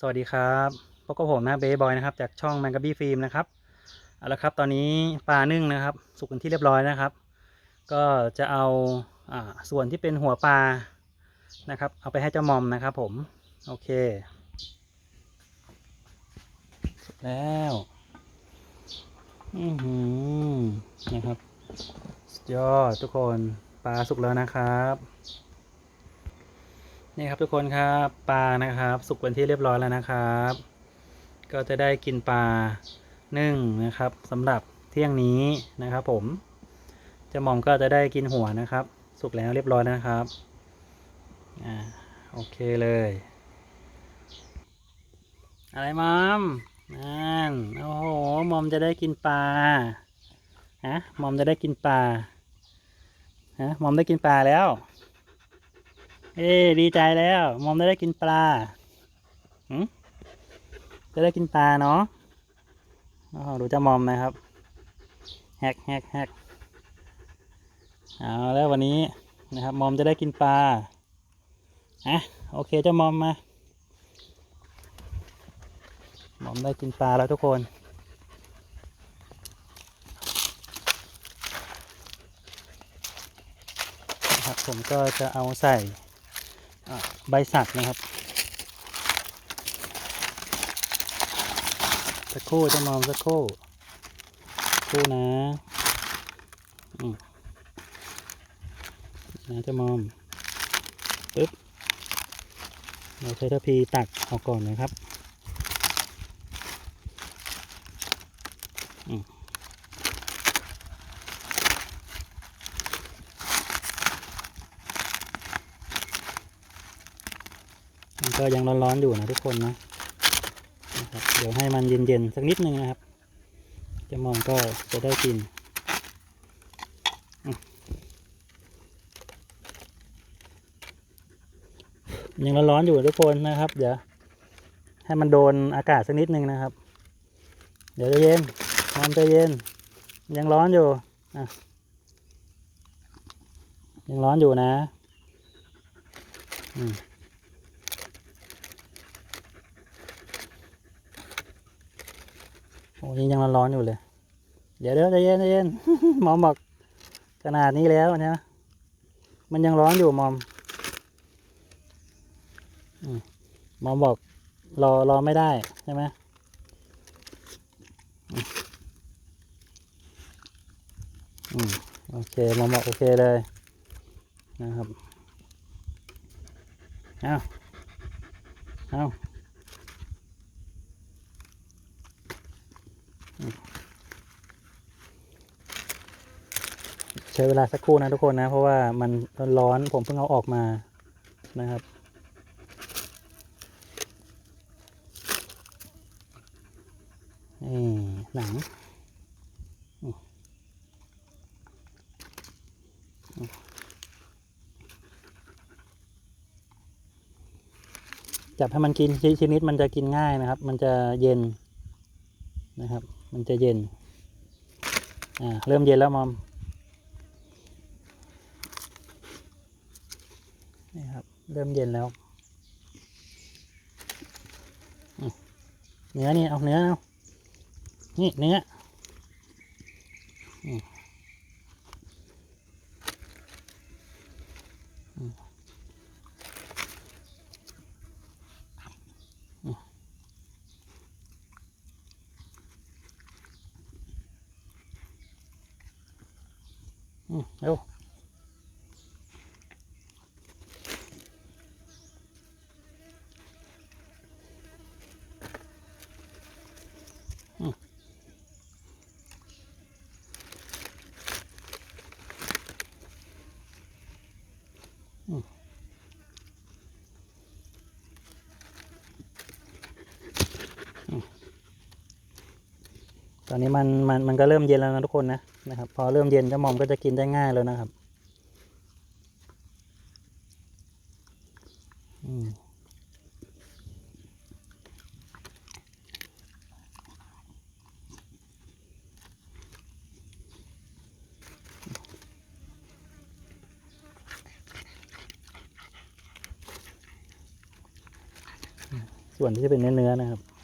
สวัสดีครับพบกับผมนะเบย์บอยนะครับจากช่องแมงกะบี้ฟิล์มนะครับเอาละครับตอนนี้ปลานึ่งนะครับ สุกเป็นที่เรียบร้อยนะครับ ก็จะเอาอส่วนที่เป็นหัวปลานะครับ เอาไปให้เจ้ามอมนะครับ ผมโอเคสุกแล้วอือหือนะครับยอดทุกคนปลาสุกแล้วนะครับ นี่ครับทุกคนครับปลานะครับ สุกเป็นที่เรียบร้อยแล้วนะครับ ก็จะได้กินปลานึ่งนะครับสำหรับเที่ยงนี้นะครับ ผมจะมอมก็จะได้กินหัวนะครับ สุกแล้วเรียบร้อยนะครับอ่าโอเคเลย อะไรมอมนั่นโอ้โหมอมจะได้กินปลาฮะมอมจะได้กินปลาฮะมอมได้กินปลาแล้ว เอ้ดีใจแล้วมอมได้ได้กินปลาหืมจะได้กินปลาเนาะอ๋อดูเจะมอมนะครับแฮกแฮกแฮกเอาแล้ววันนี้นะครับมอมจะได้กินปลาอะโอเคเจ้ามอมมามอมได้กินปลาแล้วทุกคนครับผมก็จะเอาใส่ ใบสักนะครับสักครู่จะมองสักครู่คู่นะนะจะมองปึ๊บเราใช้ทัพพีตักออกก่อนนะครับอืม ก็ยังร้อนๆอยู่นะทุกคนนะนะครับเดี๋ยวให้มันเย็นๆสักนิดนึงนะครับ จะมองก็จะได้กินยังร้อนๆอยู่ทุกคนนะครับ เดี๋ยวให้มันโดนอากาศสักนิดนึงนะครับ เดี๋ยวจะเย็นมันจะเย็น ยังร้อนอยู่อะยังร้อนอยู่นะ อืมโอ้ ยยังร้อนๆอยู่เลย เดี๋ยวเดี๋ยวใจเย็นใจเย็นหมอมบอกขนาดนี้แล้วนะมันยังร้อนอยู่มอมมหมอมบอกรอรอไม่ได้ใช่ไหมอืมอืมโอเคหมอมบอกโอเคเลยนะครับ เอาเอาอืมใช้เวลาสักครู่นะทุกคนนะ เพราะว่ามันร้อนผมเพิ่งเอาออกมานะครับ นี่หนังจับให้มันกินชชนิดมันจะกินง่ายนะครับ มันจะเย็นนะครับ มันจะเย็น อ่า เริ่มเย็นแล้วมอม นี่ครับ เริ่มเย็นแล้ว เนื้อนี่เอาเนื้อเอานี่เนื้ออืมอืมอืมอืมเร็ว อนนี้มันมันมันก็เริ่มเย็นแล้วนะทุกคนนะนะครับ พอเริ่มเย็นเจ้ามอมก็จะกินได้ง่ายแล้วนะครับอืมส่วนที่จะเป็นเนื้อเนื้อๆนะครับ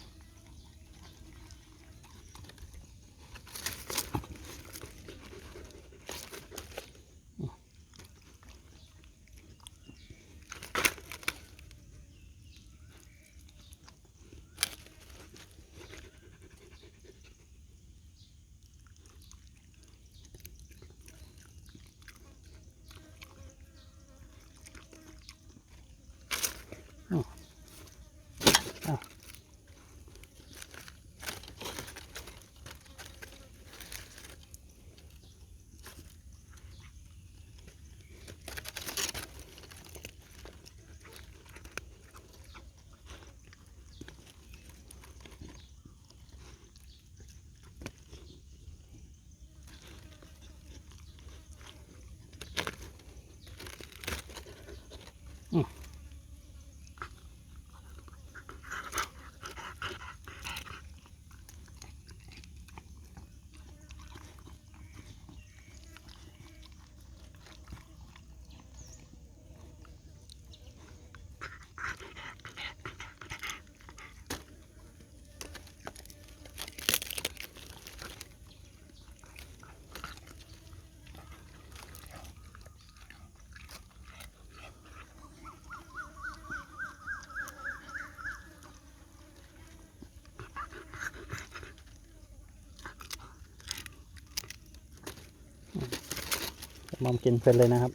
มอมกินเพลินเลยนะครับ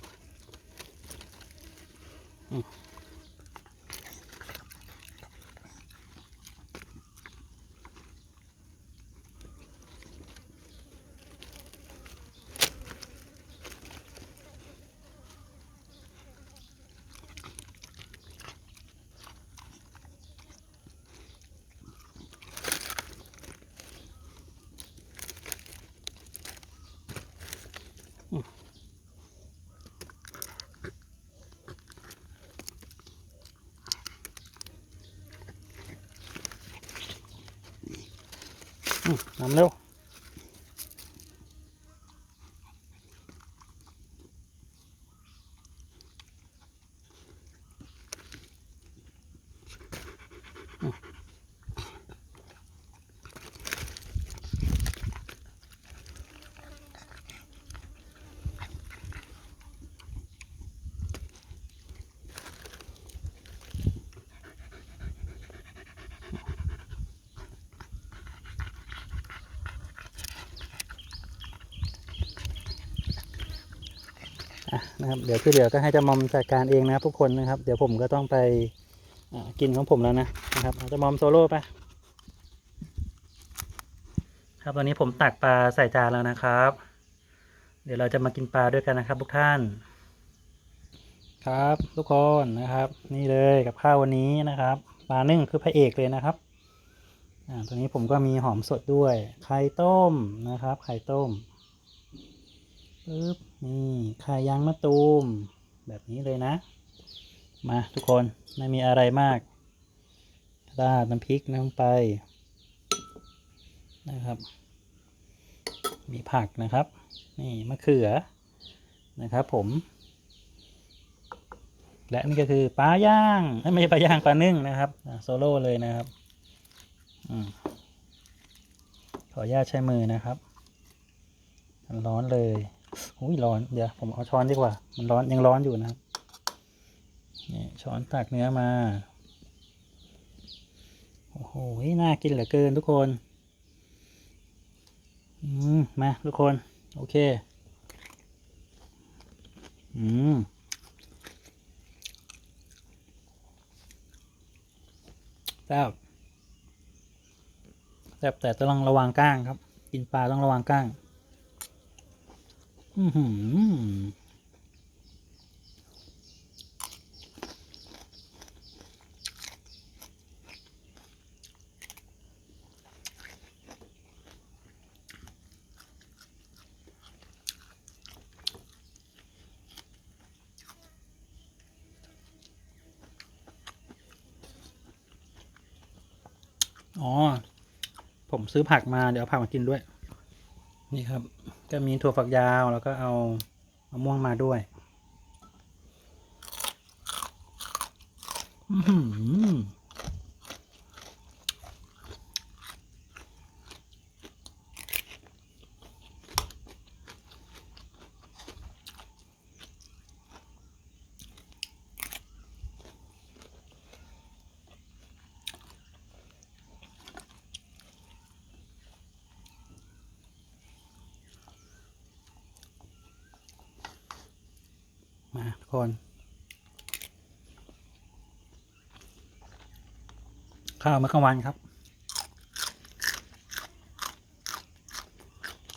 น้ำเร็ว นะครับเดี๋ยวที่เหลือก็ให้เจะมอมจัดการเองนะครับ ทุกคนนะครับ เดี๋ยวผมก็ต้องไปกินของผมแล้วนะนะครับเอาเจะมอมโซโล่ไปครับตอนนี้ผมตักปลาใส่จานแล้วนะครับ เดี๋ยวเราจะมากินปลาด้วยกันนะครับ ทุกท่าน ครับทุกคนนะครับ นี่เลยกับข้าววันนี้นะครับปลานึ่งคือพระเอกเลยนะครับอ่าตัวนี้ผมก็มีหอมสดด้วย ไข่ต้มนะครับ ไข่ต้มปึ๊บ นี่ไข่ยางมะตูม แบบนี้เลยนะ มาทุกคนไม่มีอะไรมากราดน้ำพริกลงไป นะครับ มีผักนะครับ นี่มะเขือนะครับ ผม และนี่ก็คือปลาย่างไม่ใช่ปลาย่างปลานึ่งนะครับโซโล่เลยนะครับอขออนุญาตใช้มือนะครับร้อนเลย อุ้ยร้อน เดี๋ยวผมเอาช้อนดีกว่า มันร้อนยังร้อนอยู่นะครับนี่ช้อนตักเนื้อมา โอ้โห น่ากินเหลือเกินทุกคน อืม มาทุกคน โอเค อืมแซ่บแซ่บแต่ต้องระวังก้างครับ กินปลาต้องระวังก้าง อ๋อ ผมซื้อผักมาเดี๋ยวเอาผักมากินด้วย นี่ครับ ก็มีถั่วฝักยาวแล้วก็เอามะม่วงมาด้วย อื้อหือ คนข้าวเมื้อกลางวันครับ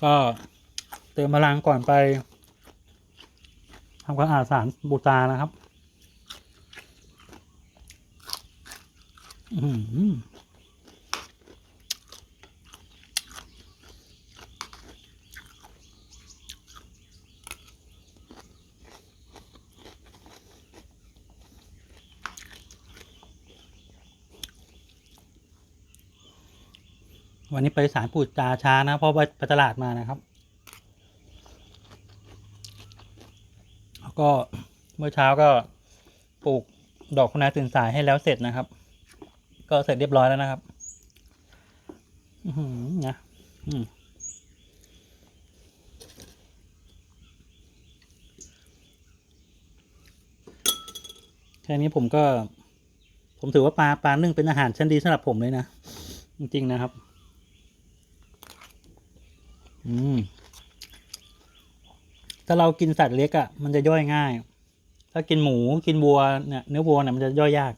ก็เติมพลังก่อนไปทำความสะอาดสารบูตานะครับ อือ วันนี้ไปสารปูตาช้านะ เพราะไปตลาดมานะครับ แล้วก็เมื่อเช้าก็ปลูกดอกคุณนาตื่นสายให้แล้วเสร็จนะครับ ก็เสร็จเรียบร้อยแล้วนะครับอือหือนะอืมแค่นี้ผมก็ ผมถือว่าปลาปลานึ่งเป็นอาหารชั้นดีสำหรับผมเลยนะ จริง ๆ นะครับ อืมถ้าเรากินสัตว์เล็กอะ่ะ มันจะย่อยง่าย ถ้ากินหมูกินวัวเนี่ยเนื้อวัวเนี่ยมันจะย่อยยาก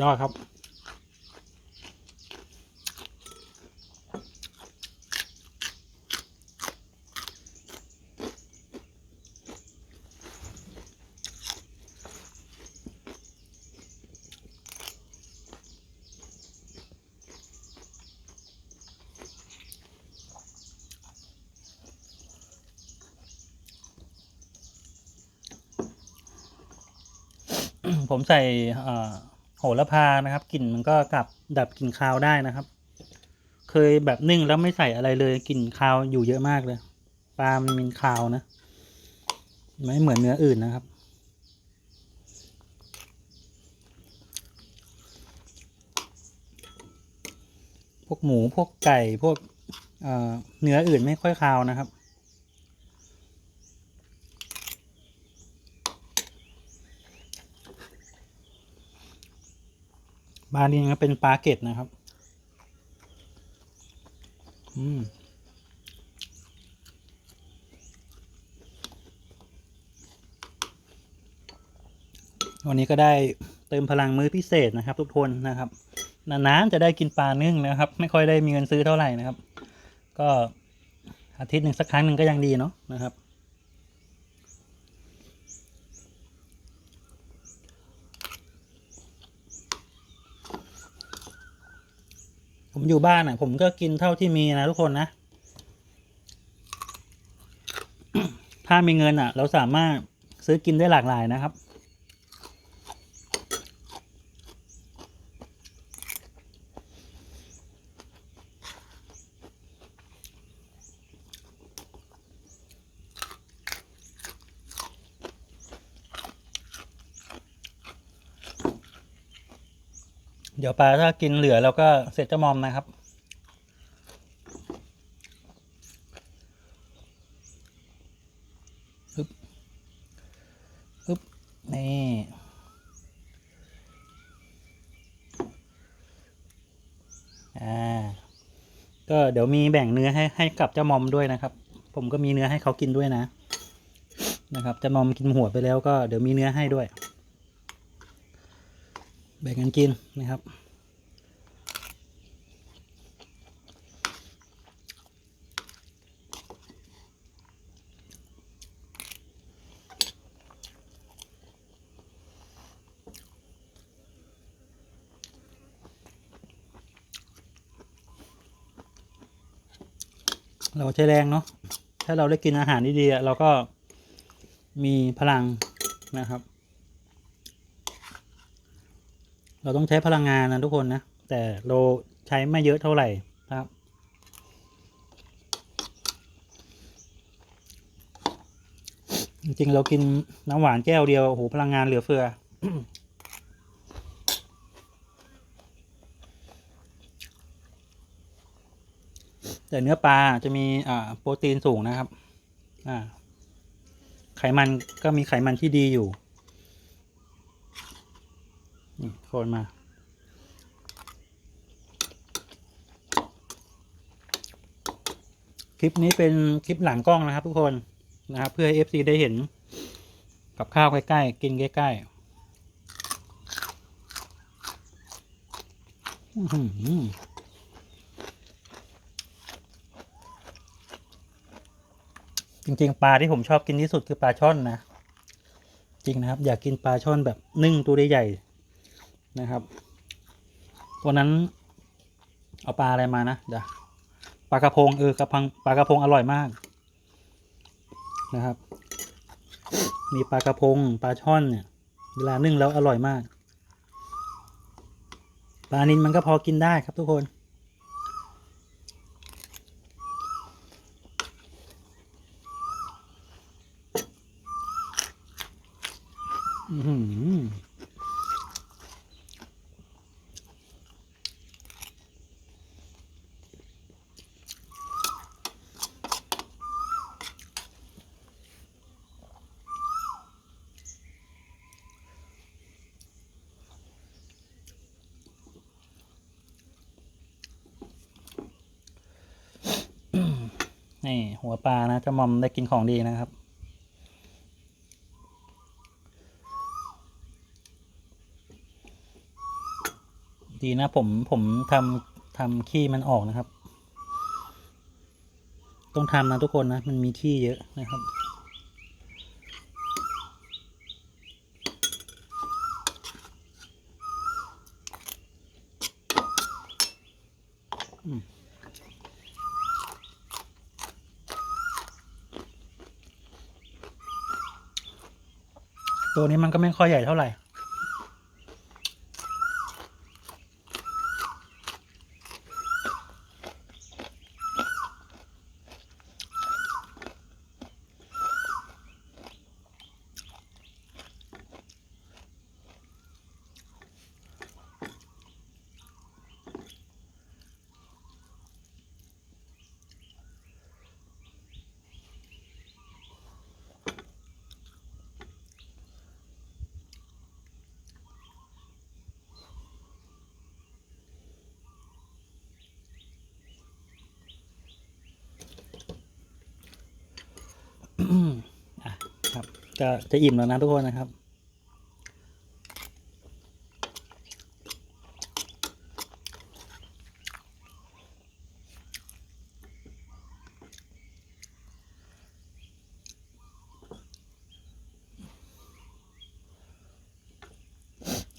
ยอดครับ ผมใส่ หระพานะครับกลิ่นมันก็กลับดับกลิ่นคาวได้นะครับ เคยแบบนึ่งแล้วไม่ใส่อะไรเลยกลิ่นคาวอยู่เยอะมากเลยปลามันมีคาวนะ ไม่เหมือนเนื้ออื่นนะครับ พวกหมูพวกไก่พวกเเนื้ออื่นไม่ค่อยคาวนะครับ ปลานี้ก็เป็นปลาเกตนะครับ อืมวันนี้ก็ได้เติมพลังมื้อพิเศษนะครับ ทุกคนนะครับนานๆจะได้กินปลานึ่งนะครับ ไม่ค่อยได้มีเงินซื้อเท่าไหร่นะครับ ก็อาทิตย์หนึ่งสักครั้งหนึ่งก็ยังดีเนาะนะครับ ผมอยู่บ้านอะ ผมก็กินเท่าที่มีนะทุกคนนะ ถ้ามีเงินอะ เราสามารถซื้อกินได้หลากหลายนะครับ ดี๋ยวปลาถ้ากินเหลือเราก็เสร็จเจะมอมนะครับฮึบฮึบนี่อ่าก็เดี๋ยวมีแบ่งเนื้อให้ให้กับเจ้ามอมด้วยนะครับ ผมก็มีเนื้อให้เขากินด้วยนะ นะครับเจ้ามอมกินหัวไปแล้วก็เดี๋ยวมีเนื้อให้ด้วย แบ่งกันกินนะครับ เราใช้แรงเนาะถ้าเราได้กินอาหารดีๆเราก็มีพลังนะครับ เราต้องใช้พลังงานนะทุกคนนะ แต่เราใช้ไม่เยอะเท่าไหร่ครับจริงเรากินน้ำหวานแก้วเดียวโอ้โหพลังงานเหลือเฟือ แต่เนื้อปลาจะมีอ่าโปรตีนสูงนะครับ อ่า ไขมันก็มีไขมันที่ดีอยู่ โคนมา คลิปนี้เป็นคลิปหลังกล้องนะครับ ทุกคนนะครับ เพื่อให้ FC ได้เห็น กับข้าวใกล้ๆ กินใกล้ๆจริงๆ ปลาที่ผมชอบกินที่สุดคือปลาช่อนนะ จริงนะครับ อยากกินปลาช่อนแบบนึ่งตัวใหญ่ นะครับวันนั้น เอาปลาอะไรมานะเดี๋ยวปลากระพงเออกระพังปลากระพงอร่อยมากนะครับ มีปลากระพงปลาช่อนเนี่ย เวลานึ่งแล้วอร่อยมาก ปลานินมันก็พอกินได้ครับทุกคน อือหือ นี่หัวปลานะเจะมอมได้กินของดีนะครับ ดีนะผมผมทำทำขี้มันออกนะครับ ต้องทำนะทุกคนนะ มันมีขี้เยอะนะครับ ตัวนี้มันก็ไม่ค่อยใหญ่เท่าไหร่ ครับก็จะอิ่มแล้วนะทุกคนนะครับ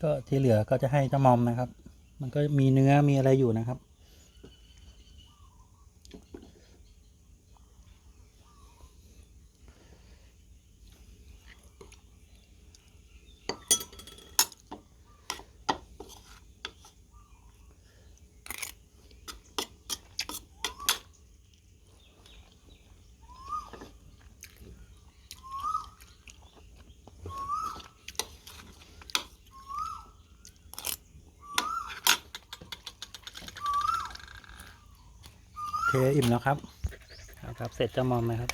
ก็ที่เหลือก็จะให้เจ้ามอมนะครับ มันก็มีเนื้อมีอะไรอยู่นะครับ โอเคอิ่มแล้วครับครับครับ เสร็จจะมอมไหมครับ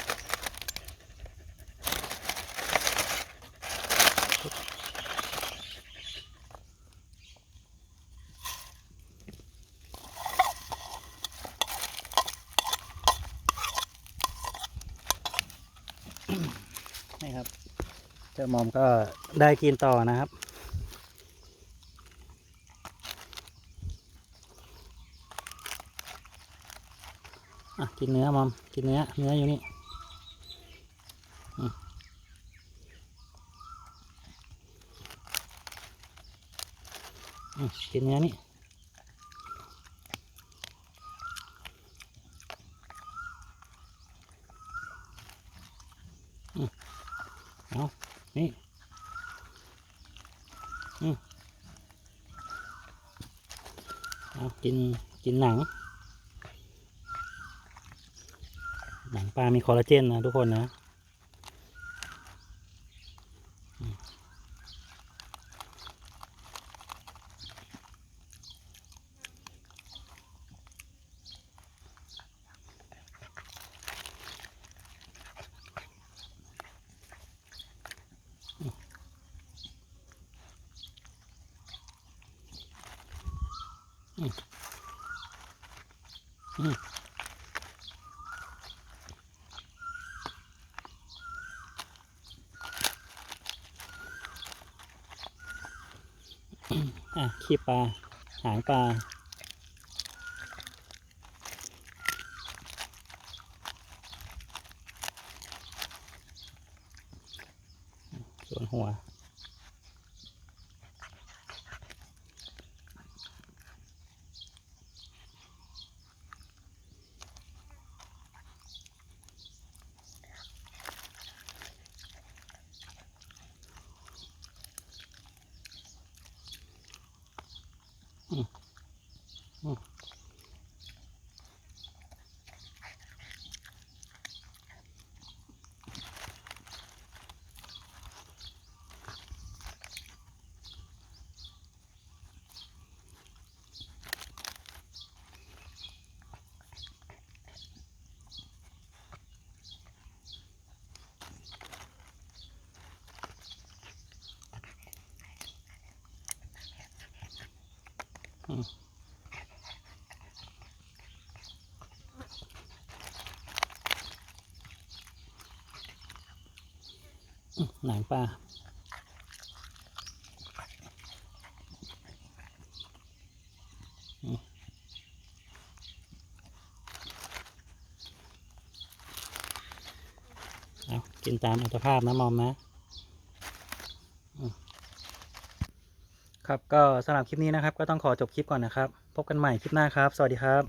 นี่ครับเจ้ามอมก็ได้กินต่อนะครับ่ะกินเนื้อมอมกินเนื้อ เนื้ออยู่นี่กินเนื้อนี่เอานี่เอากิน กินหนัง หนังปลามีคอลลาเจนนะทุกคนนะอะ ขี้ปลา หางปลา ส่วนหัว หนังปลาเอากินตามอัตภาพนะมอมนะอืม ครับก็สำหรับคลิปนี้นะครับ ก็ต้องขอจบคลิปก่อนนะครับ พบกันใหม่คลิปหน้าครับ สวัสดีครับ